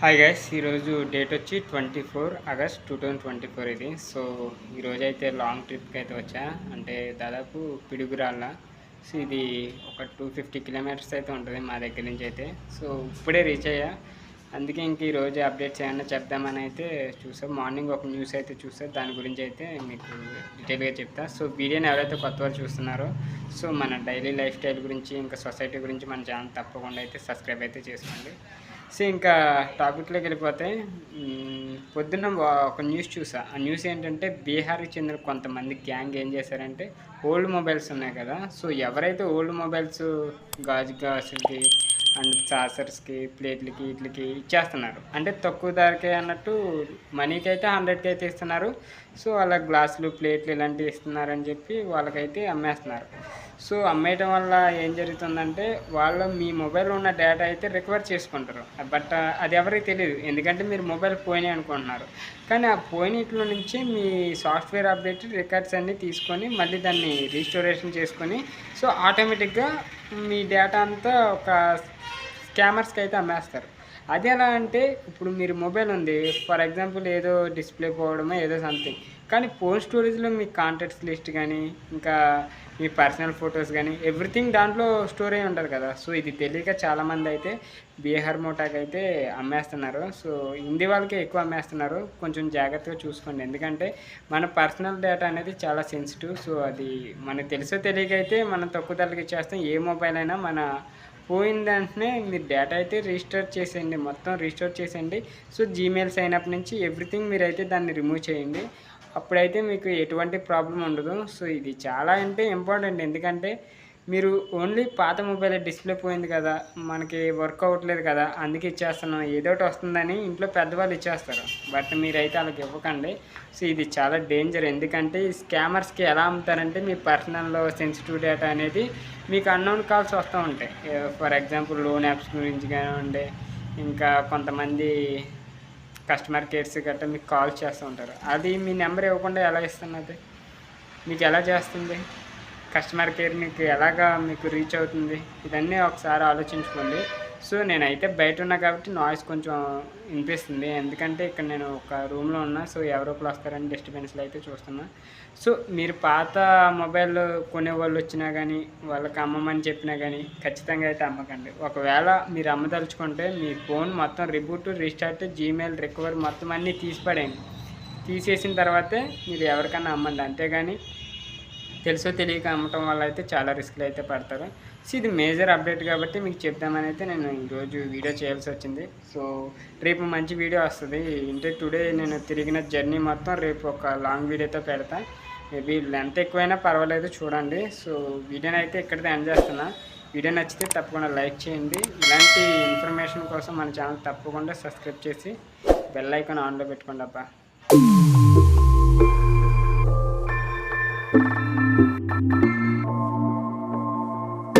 Hi guys ఈరోజు date వచ్చి twenty four August two thousand twenty four ఇది so ఈరోజు అయితే లాంగ్ ట్రిప్కి అయితే వచ్చా. అంటే దాదాపు పిడుగురాళ్ళ. సో ఇది ఒక టూ ఫిఫ్టీ కిలోమీటర్స్ అయితే ఉంటుంది మా దగ్గర నుంచి అయితే. సో ఇప్పుడే రీచ్ అయ్యా. అందుకే ఇంక ఈరోజు అప్డేట్స్ ఏమన్నా చెప్దామని అయితే చూసాం. మార్నింగ్ ఒక న్యూస్ అయితే చూసా. దాని గురించి అయితే మీకు డీటెయిల్గా చెప్తా. సో వీడియోని ఎవరైతే కొత్త వారు చూస్తున్నారో సో మన డైలీ లైఫ్ స్టైల్ గురించి ఇంకా సొసైటీ గురించి మన ఛానల్ తప్పకుండా అయితే సబ్స్క్రైబ్ అయితే చేసుకోండి. సో ఇంకా టాపిక్లోకి వెళ్ళిపోతే పొద్దున్న ఒక న్యూస్ చూసా. ఆ న్యూస్ ఏంటంటే బీహార్కి చెందిన కొంతమంది గ్యాంగ్ ఏం చేశారంటే ఓల్డ్ మొబైల్స్ ఉన్నాయి కదా. సో ఎవరైతే ఓల్డ్ మొబైల్స్ గాజు గ్లాసులకి అండ్ సాసర్స్కి ప్లేట్లకి వీటికి ఇచ్చేస్తున్నారు. అంటే తక్కువ ధరకే అన్నట్టు మనీకి అయితే హండ్రెడ్కి అయితే ఇస్తున్నారు సో అలా గ్లాసులు ప్లేట్లు ఇలాంటివి ఇస్తున్నారని చెప్పి వాళ్ళకైతే అమ్మేస్తున్నారు. సో అమ్మేయటం వల్ల ఏం జరుగుతుందంటే వాళ్ళు మీ మొబైల్లో ఉన్న డేటా అయితే రికవర్ చేసుకుంటారు. బట్ అది ఎవరికి తెలియదు ఎందుకంటే మీరు మొబైల్ పోయినాయి అనుకుంటున్నారు. కానీ ఆ పోయినట్లో నుంచి మీ సాఫ్ట్వేర్ అప్డేట్ రికార్డ్స్ అన్నీ తీసుకొని మళ్ళీ దాన్ని రీస్టోరేషన్ చేసుకొని సో ఆటోమేటిక్గా మీ డేటా అంతా ఒక స్కామర్స్కి అయితే అమ్మేస్తారు. అది ఎలా అంటే ఇప్పుడు మీరు మొబైల్ ఉంది ఫర్ ఎగ్జాంపుల్ ఏదో డిస్ప్లే పోవడమో ఏదో సంథింగ్. కానీ ఫోన్ స్టోరేజ్లో మీ కాంటాక్ట్స్ లిస్ట్ కానీ ఇంకా మీ పర్సనల్ ఫొటోస్ కానీ ఎవ్రీథింగ్ దాంట్లో స్టోర్ అయి ఉంటుంది కదా. సో ఇది తెలియక చాలామంది అయితే బీహార్ మోటాకి అయితే అమ్మేస్తున్నారు. సో హిందీ వాళ్ళకే ఎక్కువ అమ్మేస్తున్నారు. కొంచెం జాగ్రత్తగా చూసుకోండి. ఎందుకంటే మన పర్సనల్ డేటా అనేది చాలా సెన్సిటివ్. సో అది మనకు తెలుసో తెలియక అయితే మనం తక్కువ ధరలకు ఇచ్చేస్తాం. ఏ మొబైల్ అయినా మన పోయిన వెంటనే మీరు డేటా అయితే రిజిస్టర్ చేసేయండి. మొత్తం రిజిస్టర్ చేసేయండి. సో జీమెయిల్ సైన్అప్ నుంచి ఎవ్రీథింగ్ మీరైతే దాన్ని రిమూవ్ చేయండి. అప్పుడైతే మీకు ఎటువంటి ప్రాబ్లం ఉండదు. సో ఇది చాలా అంటే ఇంపార్టెంట్ ఎందుకంటే మీరు ఓన్లీ పాత మొబైల్ డిస్ప్లే పోయింది కదా మనకి వర్క్ అవ్వట్లేదు కదా అందుకే ఇచ్చేస్తున్నాం. ఏదో ఒకటి వస్తుందని ఇంట్లో పెద్దవాళ్ళు ఇచ్చేస్తారు. బట్ మీరైతే వాళ్ళకి ఇవ్వకండి. సో ఇది చాలా డేంజర్. ఎందుకంటే ఈ స్కామర్స్కి ఎలా అమ్ముతారంటే మీ పర్సనల్ సెన్సిటివ్ డేటా అనేది మీకు అన్నోన్ కాల్స్ వస్తూ ఉంటాయి. ఫర్ ఎగ్జాంపుల్ లోన్ యాప్స్ గురించి కానివ్వండి ఇంకా కొంతమంది కస్టమర్ కేర్స్ గట్రా మీకు కాల్ చేస్తూ ఉంటారు. అది మీ నెంబర్ ఇవ్వకుండా ఎలా ఇస్తున్నది? మీకు ఎలా చేస్తుంది? కస్టమర్ కేర్ మీకు ఎలాగా మీకు రీచ్ అవుతుంది? ఇదన్నీ ఒకసారి ఆలోచించుకోండి. సో నేనైతే బయట ఉన్నా కాబట్టి నాయిస్ కొంచెం వినిపిస్తుంది. ఎందుకంటే ఇక్కడ నేను ఒక రూమ్లో ఉన్నా సో ఎవరో ఒకరు వస్తారని డిస్టర్బెన్స్లు అయితే చూస్తున్నా. సో మీరు పాత మొబైల్ కొనే వాళ్ళు వచ్చినా కానీ వాళ్ళకి అమ్మమని చెప్పినా కానీ ఖచ్చితంగా అయితే అమ్మకండి. ఒకవేళ మీరు అమ్మదలుచుకుంటే మీ ఫోన్ మొత్తం రిబూట్ రీస్టార్ట్ జీమెయిల్ రికవర్ మొత్తం అన్నీ తీసిపడేయండి. తీసేసిన తర్వాతే మీరు ఎవరికైనా అమ్మండి. అంతేగాని తెలుసో తెలియక అమ్మటం వల్ల అయితే చాలా రిస్క్లు అయితే పడతారు. సో ఇది మేజర్ అప్డేట్ కాబట్టి మీకు చెప్దామని అయితే నేను ఈరోజు వీడియో చేయాల్సి వచ్చింది. సో రేపు మంచి వీడియో వస్తుంది. అంటే టుడే నేను తిరిగిన జర్నీ మొత్తం రేపు ఒక లాంగ్ వీడియోతో పెడతా. మేబీ లెంత్ ఎక్కువైనా పర్వాలేదు చూడండి. సో వీడియోని అయితే ఇక్కడితో ఎండ్ చేస్తున్నా. వీడియో నచ్చితే తప్పకుండా లైక్ చేయండి. ఇలాంటి ఇన్ఫర్మేషన్ కోసం మన ఛానల్ తప్పకుండా సబ్స్క్రైబ్ చేసి బెల్ ఐకాన్ ఆన్లో పెట్టుకోండి అబ్బా.